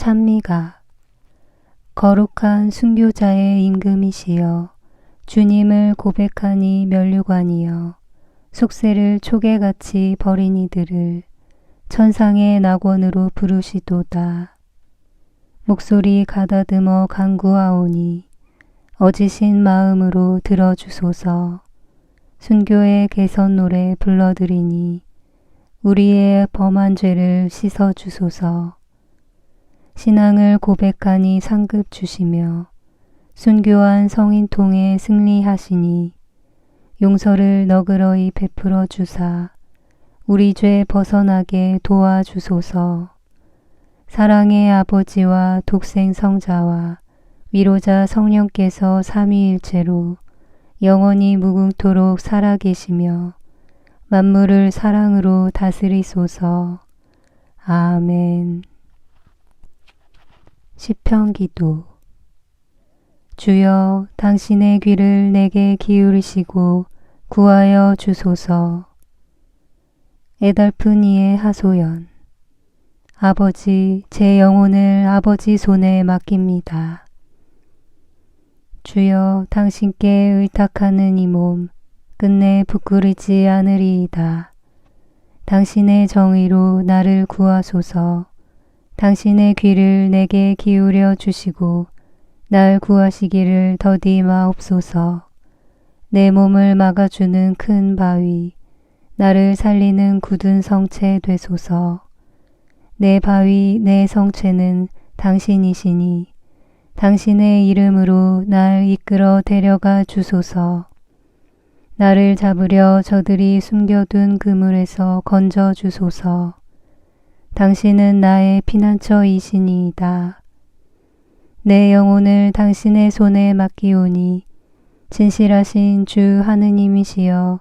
찬미가 거룩한 순교자의 임금이시여 주님을 고백하니 멸류관이여 속세를 초계같이 버린 이들을 천상의 낙원으로 부르시도다. 목소리 가다듬어 간구하오니 어지신 마음으로 들어주소서. 순교의 개선 노래 불러드리니 우리의 범한 죄를 씻어주소서. 신앙을 고백하니 상급 주시며 순교한 성인 통해 승리하시니 용서를 너그러이 베풀어 주사 우리 죄 벗어나게 도와주소서. 사랑의 아버지와 독생 성자와 위로자 성령께서 삼위일체로 영원히 무궁토록 살아계시며 만물을 사랑으로 다스리소서. 아멘. 시편 기도 주여 당신의 귀를 내게 기울이시고 구하여 주소서. 애달픈 이의 하소연 아버지 제 영혼을 아버지 손에 맡깁니다. 주여 당신께 의탁하는 이 몸 끝내 부끄르지 않으리이다. 당신의 정의로 나를 구하소서. 당신의 귀를 내게 기울여 주시고 날 구하시기를 더디 마옵소서. 내 몸을 막아주는 큰 바위, 나를 살리는 굳은 성체 되소서. 내 바위, 내 성체는 당신이시니 당신의 이름으로 날 이끌어 데려가 주소서. 나를 잡으려 저들이 숨겨둔 그물에서 건져 주소서. 당신은 나의 피난처이시니이다. 내 영혼을 당신의 손에 맡기오니 진실하신 주 하느님이시여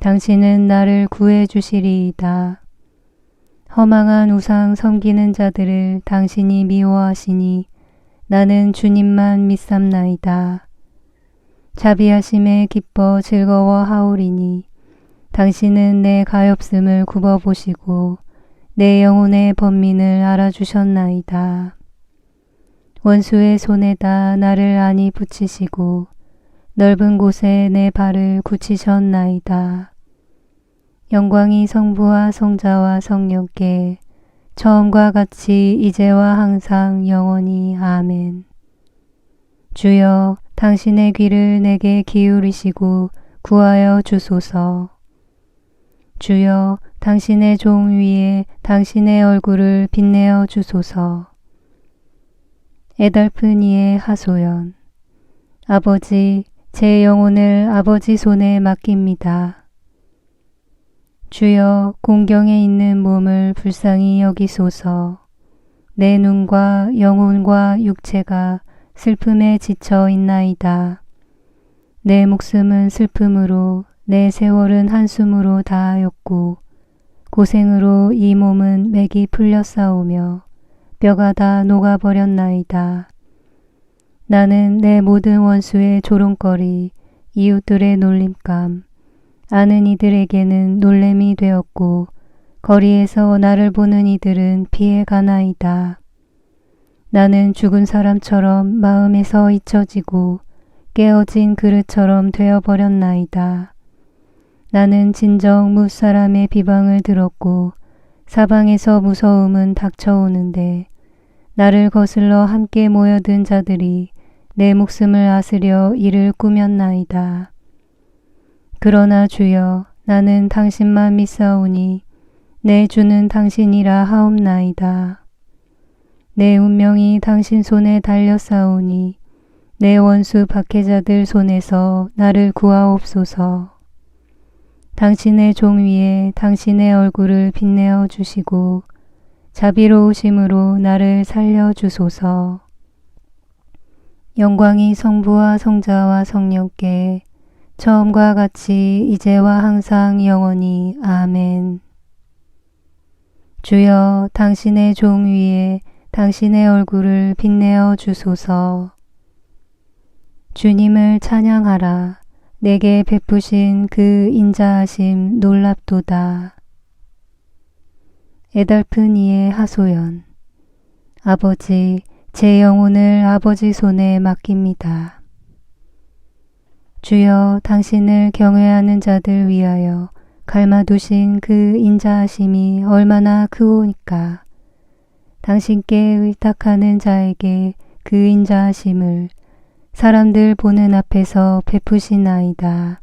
당신은 나를 구해 주시리이다. 허망한 우상 섬기는 자들을 당신이 미워하시니 나는 주님만 믿삼나이다. 자비하심에 기뻐 즐거워하오리니 당신은 내 가엾음을 굽어보시고 내 영혼의 번민을 알아주셨나이다. 원수의 손에다 나를 안이 붙이시고 넓은 곳에 내 발을 굳히셨나이다. 영광이 성부와 성자와 성령께 처음과 같이 이제와 항상 영원히 아멘. 주여 당신의 귀를 내게 기울이시고 구하여 주소서. 주여 당신의 종 위에 당신의 얼굴을 빛내어 주소서. 이의 하소연 아버지 제 영혼을 아버지 손에 맡깁니다. 주여 공경에 있는 몸을 불쌍히 여기소서. 내 눈과 영혼과 육체가 슬픔에 지쳐 있나이다. 내 목숨은 슬픔으로 내 세월은 한숨으로 다하였고 고생으로 이 몸은 맥이 싸우며 뼈가 다 녹아버렸나이다. 나는 내 모든 원수의 조롱거리, 이웃들의 놀림감, 아는 이들에게는 놀램이 되었고 거리에서 나를 보는 이들은 피해 가나이다. 나는 죽은 사람처럼 마음에서 잊혀지고 깨어진 그릇처럼 되어버렸나이다. 나는 진정 무사람의 비방을 들었고 사방에서 무서움은 닥쳐오는데 나를 거슬러 함께 모여든 자들이 내 목숨을 아스려 이를 꾸몄나이다. 그러나 주여 나는 당신만 믿사오니 내 주는 당신이라 하옵나이다. 내 운명이 당신 손에 달렸사오니 내 원수 박해자들 손에서 나를 구하옵소서. 당신의 종 위에 당신의 얼굴을 빛내어 주시고 자비로우심으로 나를 살려 주소서. 영광이 성부와 성자와 성령께 처음과 같이 이제와 항상 영원히 아멘. 주여 당신의 종 위에 당신의 얼굴을 빛내어 주소서. 주님을 찬양하라. 내게 베푸신 그 인자하심 놀랍도다. 애달픈 이의 하소연. 아버지, 제 영혼을 아버지 손에 맡깁니다. 주여 당신을 경외하는 자들 위하여 갈마두신 그 인자하심이 얼마나 크오니까 당신께 의탁하는 자에게 그 인자하심을 사람들 보는 앞에서 베푸시나이다.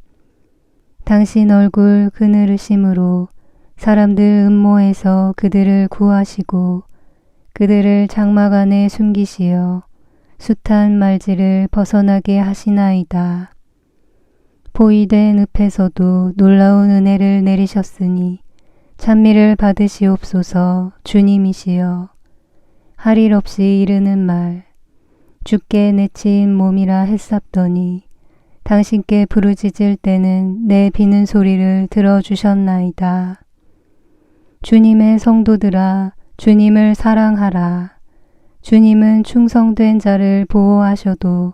당신 얼굴 그늘으심으로 사람들 음모에서 그들을 구하시고 그들을 장막 안에 숨기시어 숱한 말지를 벗어나게 하시나이다. 보이된 읍에서도 놀라운 은혜를 내리셨으니 찬미를 받으시옵소서 주님이시여 할일 없이 이르는 말 죽게 내친 몸이라 했sap더니 당신께 부르짖을 때는 내 비는 소리를 들어주셨나이다. 주님의 성도들아 주님을 사랑하라. 주님은 충성된 자를 보호하셔도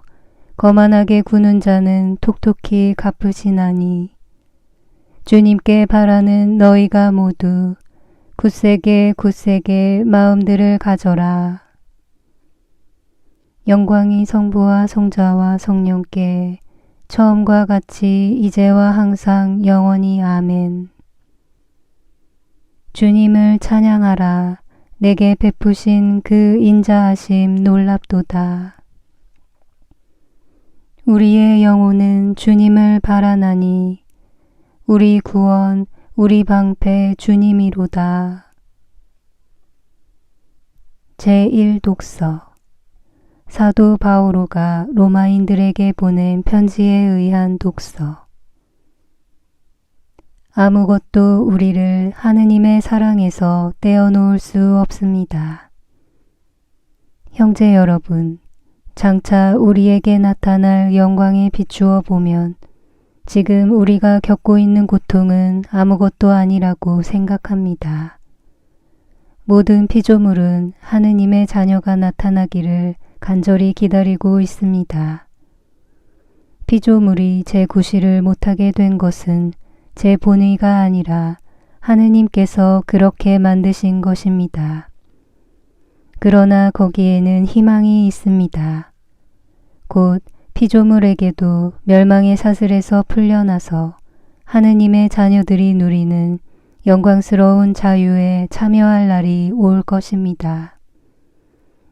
거만하게 구는 자는 톡톡히 갚으시나니 주님께 바라는 너희가 모두 굳세게 굳세게 마음들을 가져라. 영광이 성부와 성자와 성령께 처음과 같이 이제와 항상 영원히 아멘. 주님을 찬양하라. 내게 베푸신 그 인자하심 놀랍도다. 우리의 영혼은 주님을 바라나니 우리 구원, 우리 방패 주님이로다. 제1독서 사도 바오로가 로마인들에게 보낸 편지에 의한 독서 아무것도 우리를 하느님의 사랑에서 떼어놓을 수 없습니다. 형제 여러분, 장차 우리에게 나타날 영광에 비추어 보면 지금 우리가 겪고 있는 고통은 아무것도 아니라고 생각합니다. 모든 피조물은 하느님의 자녀가 나타나기를 간절히 기다리고 있습니다. 피조물이 제 구실을 못하게 된 것은 제 본의가 아니라 하느님께서 그렇게 만드신 것입니다. 그러나 거기에는 희망이 있습니다. 곧 피조물에게도 멸망의 사슬에서 풀려나서 하느님의 자녀들이 누리는 영광스러운 자유에 참여할 날이 올 것입니다.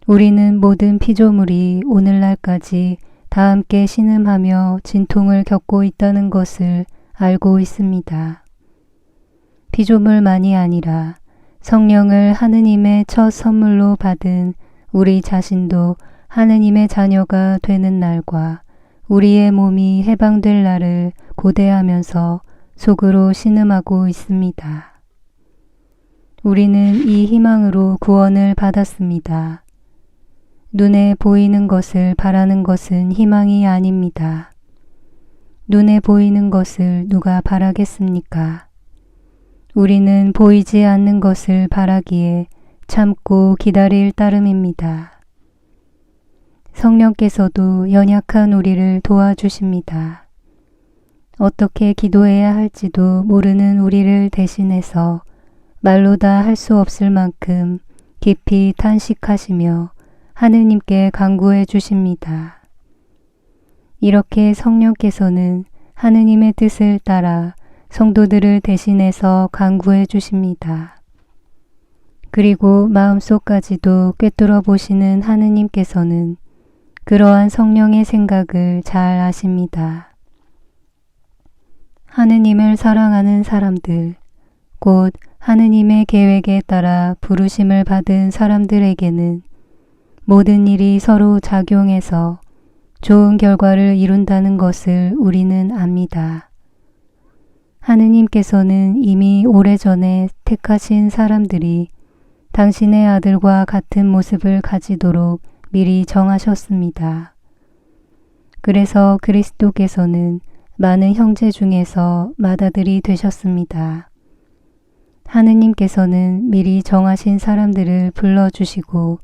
우리는 모든 피조물이 오늘날까지 다 함께 신음하며 진통을 겪고 있다는 것을 알고 있습니다. 피조물만이 아니라 성령을 하느님의 첫 선물로 받은 우리 자신도 하느님의 자녀가 되는 날과 우리의 몸이 해방될 날을 고대하면서 속으로 신음하고 있습니다. 우리는 이 희망으로 구원을 받았습니다. 눈에 보이는 것을 바라는 것은 희망이 아닙니다. 눈에 보이는 것을 누가 바라겠습니까? 우리는 보이지 않는 것을 바라기에 참고 기다릴 따름입니다. 성령께서도 연약한 우리를 도와주십니다. 어떻게 기도해야 할지도 모르는 우리를 대신해서 말로 다 할 수 없을 만큼 깊이 탄식하시며 하느님께 간구해 주십니다. 이렇게 성령께서는 하느님의 뜻을 따라 성도들을 대신해서 간구해 주십니다. 그리고 마음속까지도 꿰뚫어 보시는 하느님께서는 그러한 성령의 생각을 잘 아십니다. 하느님을 사랑하는 사람들, 곧 하느님의 계획에 따라 부르심을 받은 사람들에게는 모든 일이 서로 작용해서 좋은 결과를 이룬다는 것을 우리는 압니다. 하느님께서는 이미 오래전에 택하신 사람들이 당신의 아들과 같은 모습을 가지도록 미리 정하셨습니다. 그래서 그리스도께서는 많은 형제 중에서 맏아들이 되셨습니다. 하느님께서는 미리 정하신 사람들을 불러주시고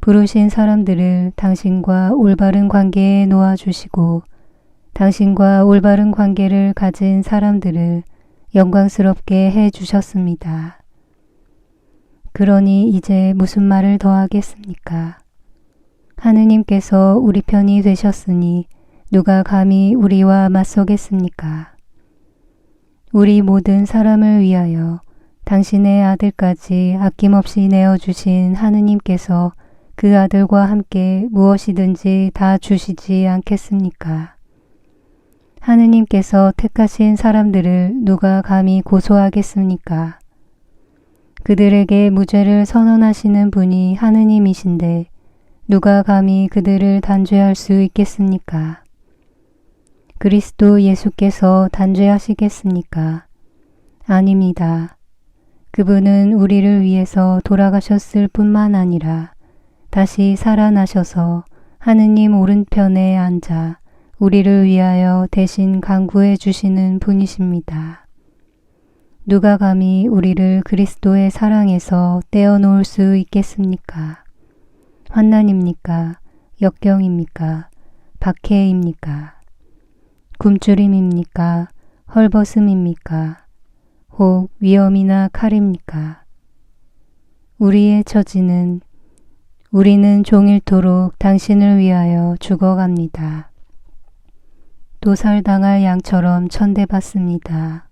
부르신 사람들을 당신과 올바른 관계에 놓아주시고 당신과 올바른 관계를 가진 사람들을 영광스럽게 해 주셨습니다. 그러니 이제 무슨 말을 더 하겠습니까? 하느님께서 우리 편이 되셨으니 누가 감히 우리와 맞서겠습니까? 우리 모든 사람을 위하여 당신의 아들까지 아낌없이 내어주신 하느님께서 그 아들과 함께 무엇이든지 다 주시지 않겠습니까? 하느님께서 택하신 사람들을 누가 감히 고소하겠습니까? 그들에게 무죄를 선언하시는 분이 하느님이신데 누가 감히 그들을 단죄할 수 있겠습니까? 그리스도 예수께서 단죄하시겠습니까? 아닙니다. 그분은 우리를 위해서 돌아가셨을 뿐만 아니라 다시 살아나셔서 하느님 오른편에 앉아 우리를 위하여 대신 강구해 주시는 분이십니다. 누가 감히 우리를 그리스도의 사랑에서 떼어놓을 수 있겠습니까? 환난입니까? 역경입니까? 박해입니까? 굶주림입니까? 헐벗음입니까? 혹 위험이나 칼입니까? 우리의 처지는 우리는 종일토록 당신을 위하여 죽어갑니다. 도살당할 양처럼 천대받습니다.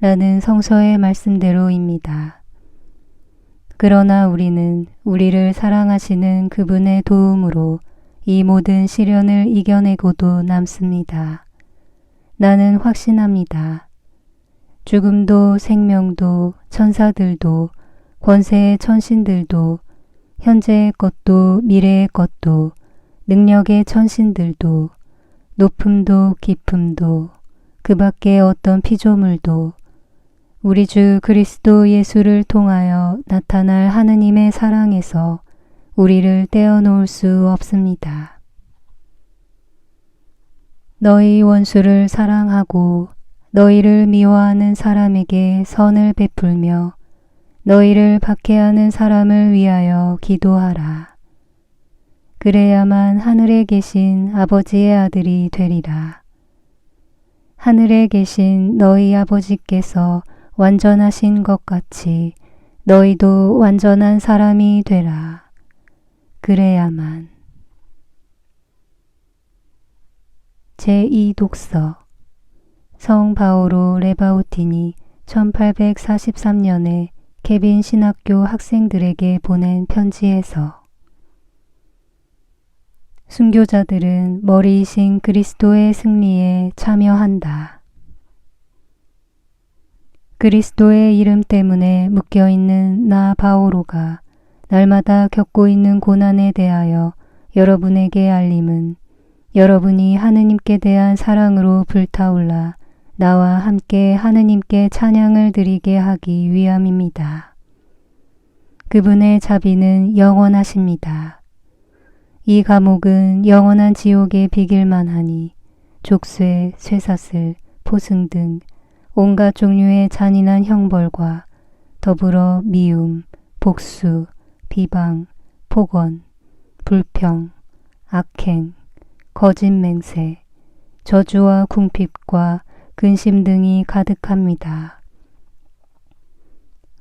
라는 성서의 말씀대로입니다. 그러나 우리는 우리를 사랑하시는 그분의 도움으로 이 모든 시련을 이겨내고도 남습니다. 나는 확신합니다. 죽음도 생명도 천사들도 권세의 천신들도 현재의 것도 미래의 것도 능력의 천신들도 높음도 깊음도 그 밖에 어떤 피조물도 우리 주 그리스도 예수를 통하여 나타날 하느님의 사랑에서 우리를 떼어놓을 수 없습니다. 너희 원수를 사랑하고 너희를 미워하는 사람에게 선을 베풀며 너희를 박해하는 사람을 위하여 기도하라. 그래야만 하늘에 계신 아버지의 아들이 되리라. 하늘에 계신 너희 아버지께서 완전하신 것 같이 너희도 완전한 사람이 되라. 그래야만. 제2독서 성 바오로 레바우틴이 1843년에 케빈 신학교 학생들에게 보낸 편지에서 순교자들은 머리이신 그리스도의 승리에 참여한다. 그리스도의 이름 때문에 묶여있는 나 바오로가 날마다 겪고 있는 고난에 대하여 여러분에게 알림은 여러분이 하느님께 대한 사랑으로 불타올라 나와 함께 하느님께 찬양을 드리게 하기 위함입니다. 그분의 자비는 영원하십니다. 이 감옥은 영원한 지옥에 비길만 하니 족쇄, 쇠사슬, 포승 등 온갖 종류의 잔인한 형벌과 더불어 미움, 복수, 비방, 폭언, 불평, 악행, 거짓 맹세, 저주와 궁핍과 근심 등이 가득합니다.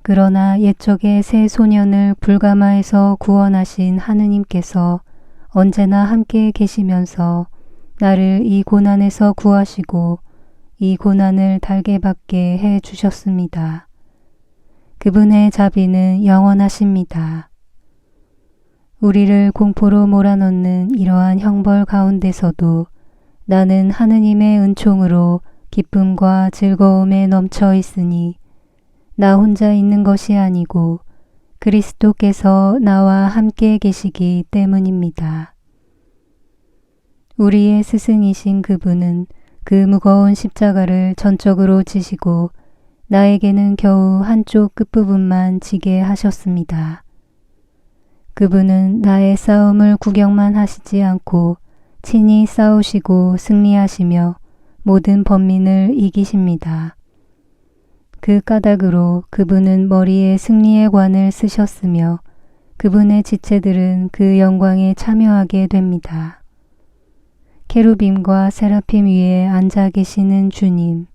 그러나 옛적의 새 소년을 불가마에서 구원하신 하느님께서 언제나 함께 계시면서 나를 이 고난에서 구하시고 이 고난을 달게 받게 해 주셨습니다. 그분의 자비는 영원하십니다. 우리를 공포로 몰아넣는 이러한 형벌 가운데서도 나는 하느님의 은총으로 기쁨과 즐거움에 넘쳐 있으니 나 혼자 있는 것이 아니고 그리스도께서 나와 함께 계시기 때문입니다. 우리의 스승이신 그분은 그 무거운 십자가를 전적으로 지시고 나에게는 겨우 한쪽 끝부분만 지게 하셨습니다. 그분은 나의 싸움을 구경만 하시지 않고 친히 싸우시고 승리하시며 모든 범민을 이기십니다. 그 까닭으로 그분은 머리에 승리의 관을 쓰셨으며 그분의 지체들은 그 영광에 참여하게 됩니다. 케루빔과 세라핌 위에 앉아 계시는 주님,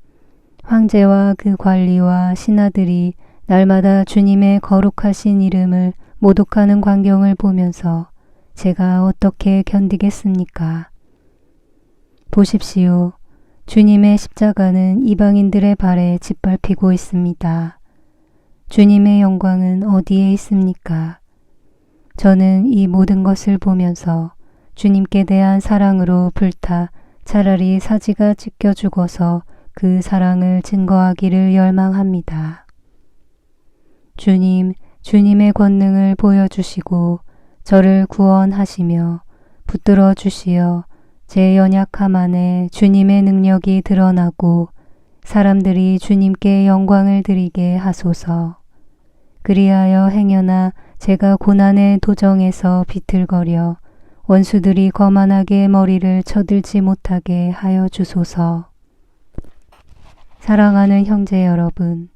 황제와 그 관리와 신하들이 날마다 주님의 거룩하신 이름을 모독하는 광경을 보면서 제가 어떻게 견디겠습니까? 보십시오. 주님의 십자가는 이방인들의 발에 짓밟히고 있습니다. 주님의 영광은 어디에 있습니까? 저는 이 모든 것을 보면서 주님께 대한 사랑으로 불타 차라리 사지가 찢겨 죽어서 그 사랑을 증거하기를 열망합니다. 주님, 주님의 권능을 보여주시고 저를 구원하시며 붙들어 주시어 제 연약함 안에 주님의 능력이 드러나고 사람들이 주님께 영광을 드리게 하소서. 그리하여 행여나 제가 고난의 도정에서 비틀거려 원수들이 거만하게 머리를 쳐들지 못하게 하여 주소서. 사랑하는 형제 여러분,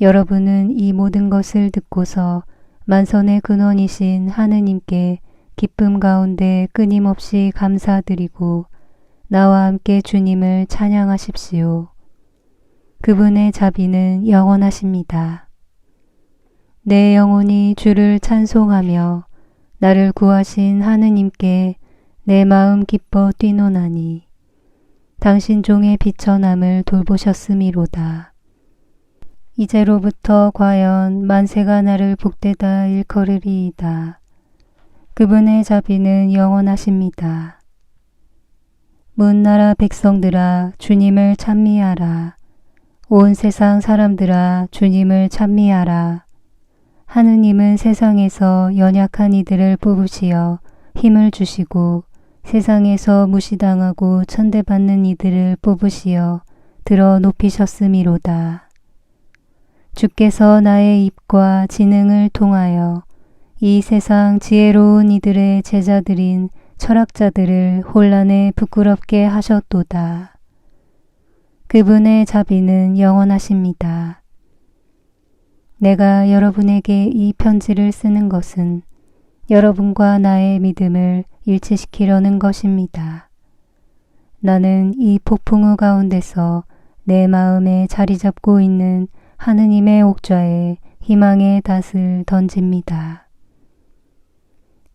여러분은 이 모든 것을 듣고서 만선의 근원이신 하느님께 기쁨 가운데 끊임없이 감사드리고 나와 함께 주님을 찬양하십시오. 그분의 자비는 영원하십니다. 내 영혼이 주를 찬송하며 나를 구하신 하느님께 내 마음 기뻐 뛰노나니 당신 종의 비천함을 돌보셨음이로다. 이제로부터 과연 만세가 나를 복되다 일컬으리이다. 그분의 자비는 영원하십니다. 문나라 백성들아 주님을 찬미하라. 온 세상 사람들아 주님을 찬미하라. 하느님은 세상에서 연약한 이들을 뽑으시어 힘을 주시고 세상에서 무시당하고 천대받는 이들을 뽑으시어 들어 높이셨음이로다. 주께서 나의 입과 지능을 통하여 이 세상 지혜로운 이들의 제자들인 철학자들을 혼란에 부끄럽게 하셨도다. 그분의 자비는 영원하십니다. 내가 여러분에게 이 편지를 쓰는 것은 여러분과 나의 믿음을 일치시키려는 것입니다. 나는 이 폭풍우 가운데서 내 마음에 자리 잡고 있는 하느님의 옥좌에 희망의 닷을 던집니다.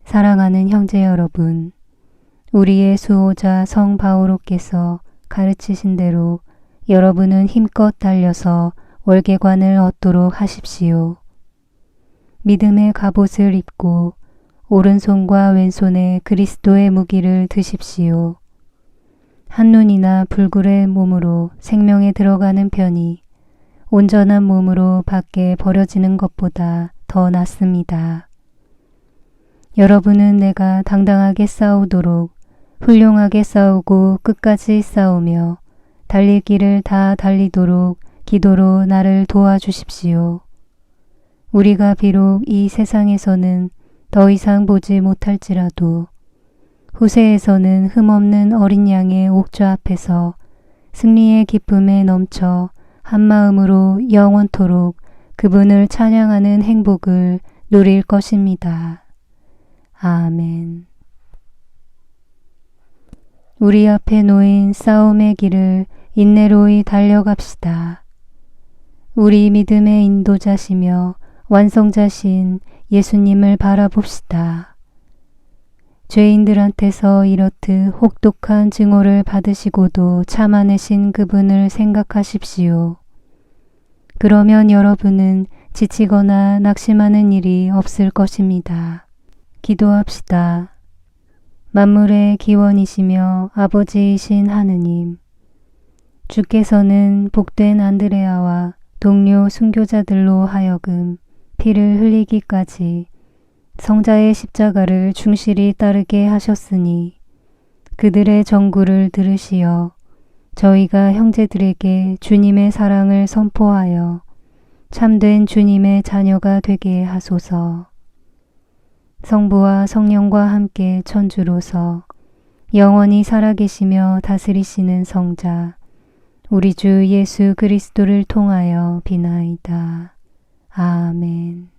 사랑하는 형제 여러분, 우리의 수호자 성 바오로께서 가르치신 대로 여러분은 힘껏 달려서 월계관을 얻도록 하십시오. 믿음의 갑옷을 입고 오른손과 왼손에 그리스도의 무기를 드십시오. 한눈이나 불굴의 몸으로 생명에 들어가는 편이 온전한 몸으로 밖에 버려지는 것보다 더 낫습니다. 여러분은 내가 당당하게 싸우도록 훌륭하게 싸우고 끝까지 싸우며 길을 다 달리도록 기도로 나를 도와주십시오. 우리가 비록 이 세상에서는 더 이상 보지 못할지라도 후세에서는 흠없는 어린 양의 옥좌 앞에서 승리의 기쁨에 넘쳐 한마음으로 영원토록 그분을 찬양하는 행복을 누릴 것입니다. 아멘. 우리 앞에 놓인 싸움의 길을 인내로이 달려갑시다. 우리 믿음의 인도자시며 완성자신 예수님을 바라봅시다. 죄인들한테서 이렇듯 혹독한 증오를 받으시고도 참아내신 그분을 생각하십시오. 그러면 여러분은 지치거나 낙심하는 일이 없을 것입니다. 기도합시다. 만물의 기원이시며 아버지이신 하느님, 주께서는 복된 안드레아와 동료 순교자들로 하여금 피를 흘리기까지 성자의 십자가를 충실히 따르게 하셨으니 그들의 정구를 들으시어 저희가 형제들에게 주님의 사랑을 선포하여 참된 주님의 자녀가 되게 하소서. 성부와 성령과 함께 천주로서 영원히 살아계시며 다스리시는 성자 우리 주 예수 그리스도를 통하여 비나이다. 아멘.